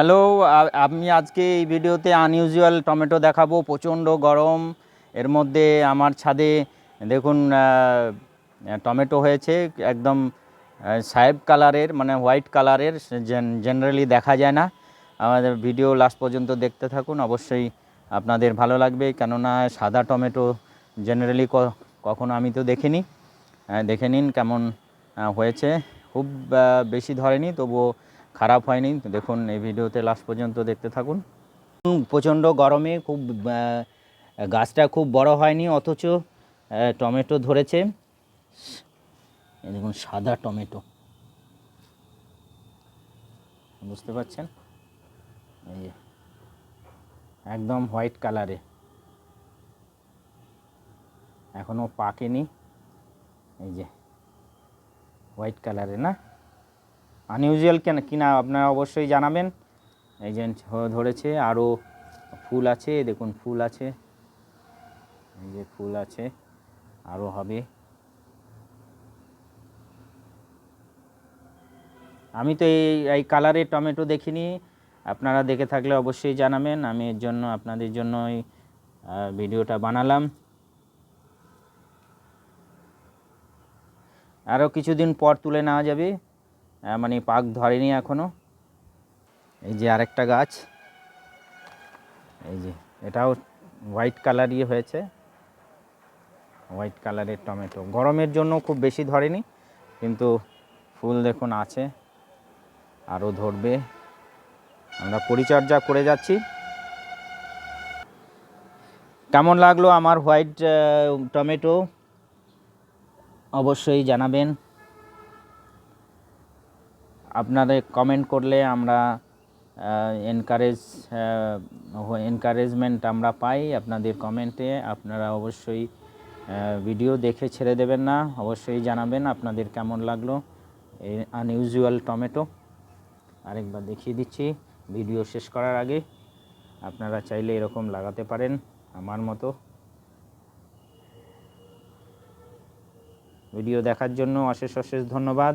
Hello আমি আজকে এই ভিডিওতে আনইউজুয়াল টমেটো দেখাবো। প্রচণ্ড গরম। এর মধ্যে আমার ছাদে দেখুন টমেটো হয়েছে একদম সাহেব কালারের মানে হোয়াইট কালারের জেনারেলি দেখা যায় না। আমাদের ভিডিও লাস্ট পর্যন্ত দেখতে থাকুন। অবশ্যই আপনাদের ভালো লাগবে। কেননা সাদা টমেটো জেনারেলি কখনো আমি তো দেখিনি। দেখে নিন কেমন হয়েছে। খুব বেশি ধরেনি, তবুও খারাপ হয়নি। দেখুন, এই ভিডিওতে লাস্ট পর্যন্ত দেখতে থাকুন। প্রচণ্ড গরমে খুব গাছটা খুব বড় হয়নি, অথচ টমেটো ধরেছে। দেখুন, সাদা টমেটো। বুঝতে পারছেন? এই একদম হোয়াইট কালারে। এখনও পাকেনি। এই যে, হোয়াইট কালারে না? আনইউজুয়াল কেন? কিনা আপনারা অবশ্যই জানাবেন। এই যে ধরেছে আরও ফুল আছে দেখুন ফুল আছে। এই যে ফুল আছে আরও হবে। আমি তো এই এই কালারের টমেটো দেখিনি আপনারা দেখে থাকলে অবশ্যই জানাবেন। আমি এর জন্য আপনাদের জন্য আহ, ভিডিওটা বানালাম। আরও কিছুদিন পর তুলে নেওয়া যাবে। মানে পাক ধরেনি এখনও এই যে আরেকটা গাছ। এই যে, এটাও হোয়াইট কালারই হয়েছে। হোয়াইট কালারের টমেটো। গরমের জন্য খুব বেশি ধরেনি, কিন্তু ফুল দেখুন আছে, আরও ধরবে। আমরা পরিচর্যা করে যাচ্ছি। কেমন লাগল আমার হোয়াইট টমেটো? অবশ্যই জানাবেন। আপনাদের কমেন্ট করলে আমরা এনকারেজ এনকারেজমেন্ট আমরা পাই আপনাদের কমেন্টে আপনারা অবশ্যই ভিডিও দেখে ছেড়ে দেবেন না। অবশ্যই জানাবেন আপনাদের কেমন লাগল। এই আনইউজুয়াল টমেটো। আরেকবার দেখিয়ে দিচ্ছি ভিডিও শেষ করার আগে। আপনারা চাইলে এরকম লাগাতে পারেন আমার মতো। ভিডিও দেখার জন্য অশেষ অশেষ ধন্যবাদ।